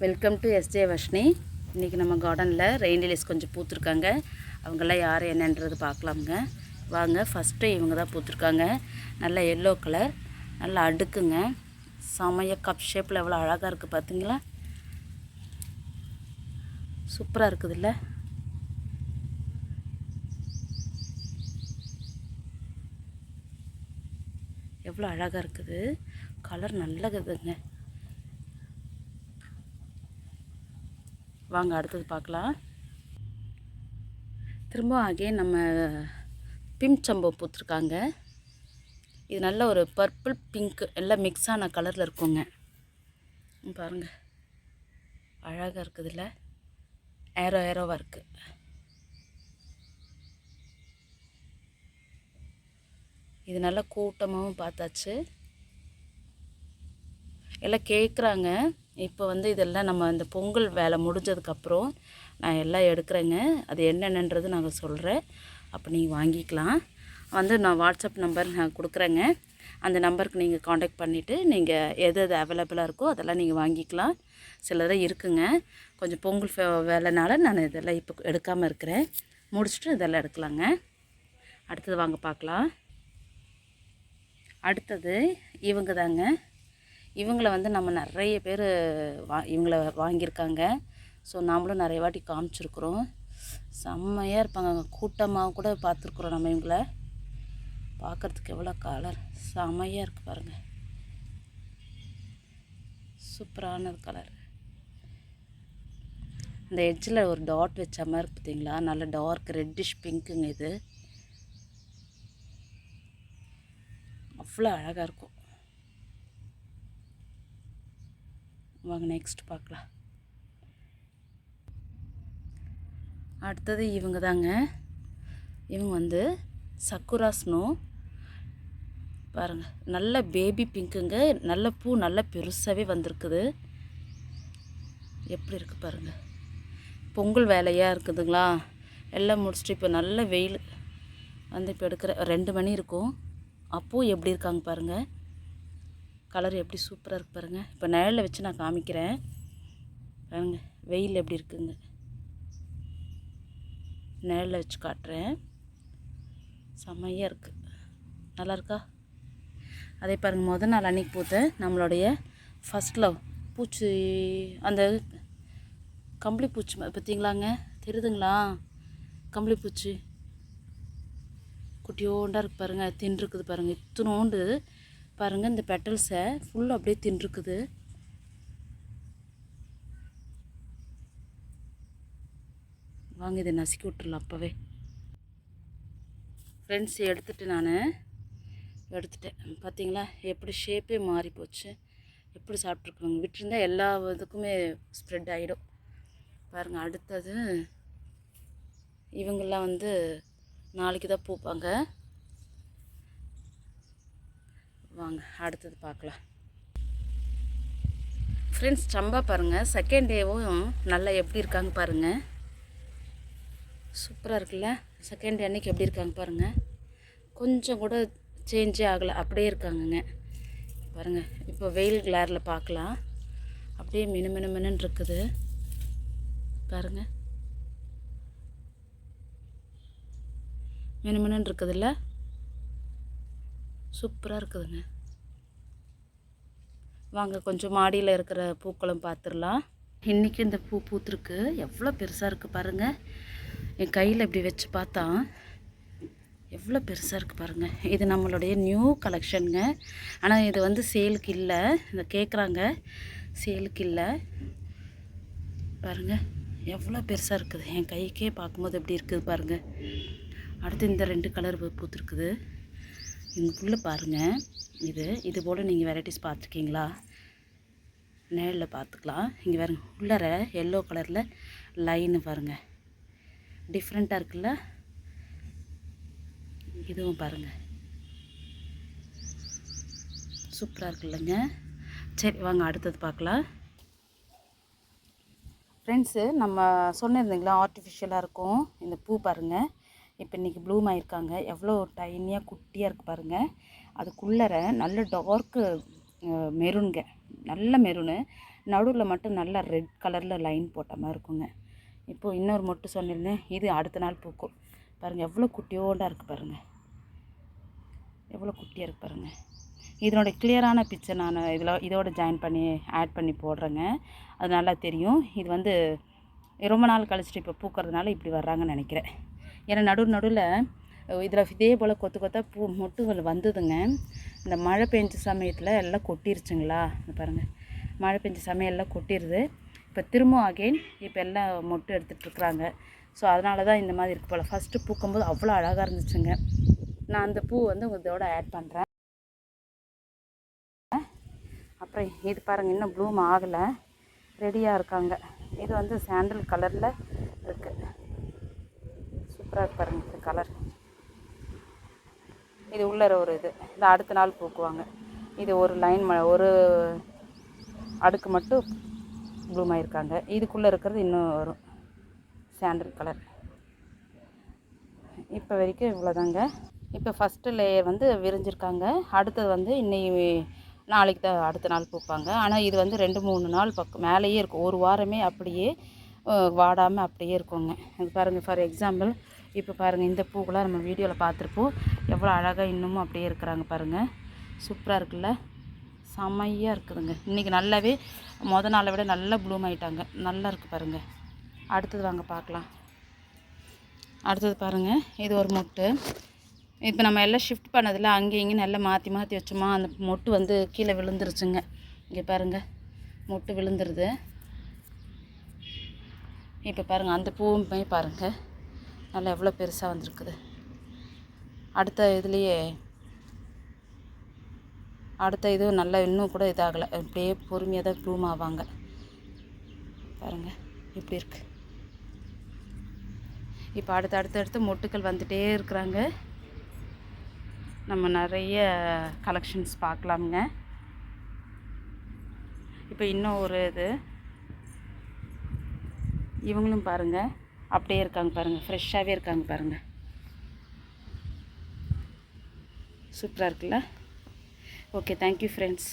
Welcome to SJ Varshini இன்றைக்கி நம்ம கார்டனில் ரெயின் லிலிஸ் கொஞ்சம் பூத்துருக்காங்க. அவங்கெல்லாம் யார் என்னன்றது பார்க்கலாமுங்க. வாங்க ஃபஸ்ட்டு இவங்க தான் பூத்துருக்காங்க. நல்லா எல்லோ கலர் நல்லா அடுக்குங்க. செமைய கப் ஷேப்பில் எவ்வளோ அழகாக இருக்குது பார்த்தீங்களா சூப்பராக இருக்குதுல்ல எவ்வளோ அழகாக இருக்குது. கலர் நல்ல இருக்குதுங்க வாங்க அடுத்தது பார்க்கலாம். திரும்ப ஆகே நம்ம பிம் சம்போ பூத்துருக்காங்க. இது நல்ல ஒரு பர்பிள் பிங்க் எல்லாம் மிக்ஸ் ஆன கலரில் இருக்குங்க. பாருங்கள் அழகாக இருக்குதுல்ல ஏரோ ஏரோவாக இருக்குது இது நல்லா கூட்டமாகவும் பார்த்தாச்சு. எல்லாம் கேட்குறாங்க இப்போ வந்து இதெல்லாம் நம்ம இந்த பொங்கல் வேலை முடிஞ்சதுக்கப்புறம் நான் எல்லாம் எடுக்கிறேங்க. அது என்னென்னன்றது நாங்கள் சொல்கிறேன் அப்போ நீங்கள் வாங்கிக்கலாம். வந்து நான் வாட்ஸ்அப் நம்பர் நான் கொடுக்குறேங்க. அந்த நம்பருக்கு நீங்கள் காண்டாக்ட் பண்ணிவிட்டு நீங்கள் எது எது அவைலபிளாக இருக்கோ அதெல்லாம் நீங்கள் வாங்கிக்கலாம். சிலதான் இருக்குங்க. கொஞ்சம் பொங்கல் ஃபே- வேலைனால நான் இதெல்லாம் இப்போ எடுக்காமல் இருக்கிறேன். முடிச்சுட்டு இதெல்லாம் எடுக்கலாங்க. அடுத்தது வாங்க பார்க்கலாம். அடுத்தது இவங்க தாங்க இவங்களை வந்து நம்ம நிறைய பேர் வா இவங்கள வாங்கியிருக்காங்க. ஸோ நாமளும் நிறைய வாட்டி காமிச்சிருக்குறோம். செம்மையாக இருப்பாங்க. கூட்டமாக கூட பார்த்துருக்குறோம் நம்ம இவங்கள. பார்க்குறதுக்கு எவ்வளோ கலர். செம்மையாக இருக்குது பாருங்கள் சூப்பரானது கலர். இந்த எட்ஜில் ஒரு டாட் வச்ச மாதிரி பார்த்தீங்களா நல்ல டார்க் ரெட்டிஷ் பிங்க்குங்க இது. அவ்வளோ அழகாக இருக்கும். வாங்க நெக்ஸ்ட் பார்க்கலாம். அடுத்தது இவங்க தாங்க. இவங்க வந்து சக்குரா ஸ்னோ. பாருங்கள் நல்ல பேபி பிங்க்குங்க நல்ல பூ நல்ல பெருசாகவே வந்திருக்குது. எப்படி இருக்குது பாருங்கள் பொங்கல் வேலையாக இருக்குதுங்களா? எல்லாம் முடிச்சுட்டு இப்போ நல்ல வெயில். வந்து இப்போ எடுக்கிற ரெண்டு மணி இருக்கும். அப்போது எப்படி இருக்காங்க பாருங்கள் கலர் எப்படி சூப்பராக இருக்கு பாருங்கள் இப்போ நிழலில் வச்சு நான் காமிக்கிறேன். பாருங்க வெயில் எப்படி இருக்குங்க. நிழலில் வச்சு காட்டுறேன். செம்மையாக இருக்குது நல்லா இருக்கா? அதே பாருங்கள் முதல் நாள் அன்னைக்கு பூத்த நம்மளுடைய ஃபஸ்ட் லவ் பூச்சி அந்த கம்பளி பூச்சி பார்த்தீங்களாங்க? தெரியுதுங்களா? கம்பளி பூச்சி. குட்டியோண்டா இருக்கு பாருங்கள் தின்றுக்குது பாருங்கள் இத்தனோண்டு பாருங்கள் இந்த பெட்டல்ஸை ஃபுல்லாக அப்படியே தின்றுக்குது. வாங்க இதை நசுக்கி விட்டுறலாம் அப்போவே. ஃப்ரெண்ட்ஸ் எடுத்துட்டு நான் எடுத்துட்டேன். பார்த்தீங்களா எப்படி ஷேப்பே மாறி போச்சு. எப்படி சாப்பிட்ருக்குறாங்க விட்டுருந்தா எல்லா இதுக்குமே ஸ்ப்ரெட் ஆகிடும் பாருங்கள் அடுத்தது இவங்கெல்லாம் வந்து நாளைக்கு தான் பூப்பாங்க. வாங்க அடுத்தது பார்க்கலாம். ஃப்ரெண்ட்ஸ் சம்பா பாருங்கள் செகண்ட் டேவும் நல்லா எப்படி இருக்காங்க பாருங்கள் சூப்பராக இருக்குல்ல? செகண்ட் டே அன்னைக்கு எப்படி இருக்காங்க பாருங்கள் கொஞ்சம் கூட சேஞ்சே ஆகலை. அப்படியே இருக்காங்கங்க. பாருங்கள் இப்போ வெயில் கிளாரில் பார்க்கலாம். அப்படியே மினு மினு மினுன்னு இருக்குது. பாருங்கள் மினு மினுன்னு இருக்குதுல்ல? சூப்பராக இருக்குதுங்க. வாங்க கொஞ்சம் மாடியில் இருக்கிற பூக்களும் பார்த்துடலாம் இன்றைக்கி இந்த பூ பூத்துருக்கு. எவ்வளோ பெருசாக இருக்குது பாருங்கள் என் கையில் இப்படி வச்சு பார்த்தா எவ்வளோ பெருசாக இருக்குது பாருங்கள் இது நம்மளுடைய நியூ கலெக்ஷனுங்க. ஆனால் இது வந்து சேலுக்கு இல்லை. இதை கேட்குறாங்க சேலுக்கு இல்லை. பாருங்கள் எவ்வளோ பெருசாக இருக்குது. என் கைக்கே பார்க்கும்போது எப்படி இருக்குது பாருங்கள் அடுத்து இந்த ரெண்டு கலர் பூத்துருக்குது. இங்குள்ளே பாருங்கள் இது இது போல் நீங்கள் வெரைட்டிஸ் பார்த்துருக்கீங்களா? நேரில் பார்த்துக்கலாம். இங்கே பாருங்க உள்ளார எல்லோ கலரில் லைனு பாருங்கள் டிஃப்ரெண்ட்டாக இருக்குல்ல? இதுவும் பாருங்கள் சூப்பராக இருக்குல்லங்க. சரி வாங்க அடுத்தது பார்க்கலாம். ஃப்ரெண்ட்ஸு நம்ம சொன்னிருந்தீங்களா ஆர்டிஃபிஷியலாக இருக்கும். இந்த பூ பாருங்கள் இப்போ இன்றைக்கி ப்ளூம் ஆயிருக்காங்க எவ்வளோ டைனியாக குட்டியாக இருக்குது பாருங்கள் அதுக்குள்ளர நல்ல டார்க்கு மெரூனுங்க. நல்ல மெரூனு. நடுவில் மட்டும் நல்லா ரெட் கலரில் லைன் போட்ட மாதிரி இருக்குங்க இப்போது இன்னொரு மொட்டு சொன்னிருந்தேன். இது அடுத்த நாள் பூக்கும். பாருங்கள் எவ்வளோ குட்டியோண்டாக இருக்குது பாருங்கள் எவ்வளோ குட்டியாக இருக்குது பாருங்கள் இதனோட கிளியரான பிக்சர் நான் இதில் இதோட ஜாயின் பண்ணி ஆட் பண்ணி போடுறேங்க. அது நல்லா தெரியும். இது வந்து ரொம்ப நாள் கழிச்சிட்டு இப்போ பூக்கிறதுனால இப்படி வர்றாங்கன்னு நினைக்கிறேன். ஏன்னா நடு நடுவில் இதில் இதே போல் கொத்து கொத்தா பூ மொட்டுகள் வந்ததுங்க. இந்த மழை பெஞ்ச சமயத்தில் எல்லாம் கொட்டிருச்சுங்களா? பாருங்கள் மழை பெஞ்ச சமயம் எல்லாம் கொட்டிடுது இப்போ திரும்பவும் அகெயின் இப்போ எல்லாம் மொட்டு எடுத்துகிட்ருக்குறாங்க ஸோ அதனால தான் இந்த மாதிரி இருக்கு போல். ஃபஸ்ட்டு பூக்கும்போது அவ்வளோ அழகாக இருந்துச்சுங்க. நான் அந்த பூ வந்து இதோட ஆட் பண்ணுறேன் அப்புறம் இது பாருங்கள் இன்னும் ப்ளூம் ஆகலை. ரெடியாக இருக்காங்க. இது வந்து சாண்டல் கலரில் இருக்குது சூப்பராக இருக்கு பாருங்க இந்த கலர் இது உள்ளர ஒரு இது. இந்த அடுத்த நாள் பூக்குவாங்க. இது ஒரு லைன் ம ஒரு அடுக்கு மட்டும் ப்ளூம் ஆயிருக்காங்க. இதுக்குள்ளே இருக்கிறது இன்னும் வரும் சாண்டல் கலர் இப்போ வரைக்கும் இவ்வளோதாங்க இப்போ ஃபஸ்ட்டு லேயர் வந்து விரிஞ்சிருக்காங்க. அடுத்தது வந்து இன்னைக்கு நாளைக்கு தான் அடுத்த நாள் பூப்பாங்க. ஆனால் இது வந்து ரெண்டு மூணு நாள் பக்கம் மேலேயே இருக்கும். ஒரு வாரமே அப்படியே வாடாமல் அப்படியே இருக்குங்க. பாருங்கள் ஃபார் எக்ஸாம்பிள் இப்போ பாருங்கள் இந்த பூக்கெலாம் நம்ம வீடியோவில் பார்த்துருப்போம். எவ்வளோ அழகாக இன்னமும் அப்படியே இருக்கிறாங்க பாருங்கள் சூப்பராக இருக்குல்ல? செம்மையாக இருக்குதுங்க. இன்றைக்கி நல்லாவே மொதல் நாளை விட நல்லா ப்ளூம் ஆகிட்டாங்க நல்லா இருக்குது பாருங்கள் அடுத்தது வாங்க பார்க்கலாம். அடுத்தது பாருங்கள் இது ஒரு மொட்டு. இப்போ நம்ம எல்லாம் ஷிஃப்ட் பண்ணதில் அங்கே இங்கே நல்லா மாற்றி மாற்றி வச்சோமா அந்த மொட்டு வந்து கீழே விழுந்துருச்சுங்க. இங்கே பாருங்கள் மொட்டு விழுந்துருது. இப்போ பாருங்கள் அந்த பூவுமே பாருங்கள் நல்லா எவ்வளோ பெருசாக வந்திருக்குது. அடுத்த இதுலேயே அடுத்த இது நல்லா இன்னும் கூட இதாகலை. அப்படியே பொறுமையாக தான் ப்ளூம் ஆவாங்க. பாருங்கள் இப்படி இருக்குது இப்போ அடுத்து அடுத்தடுத்து அடுத்து மொட்டுக்கள் வந்துகிட்டே இருக்கிறாங்க. நம்ம நிறைய கலெக்ஷன்ஸ் பார்க்கலாமுங்க. இப்போ இன்னும் ஒரு இது. இவங்களும் பாருங்கள் அப்படியே இருக்காங்க பாருங்கள் ஃப்ரெஷ்ஷாகவே இருக்காங்க பாருங்கள் சூப்பராக இருக்குல்ல? Okay thank you friends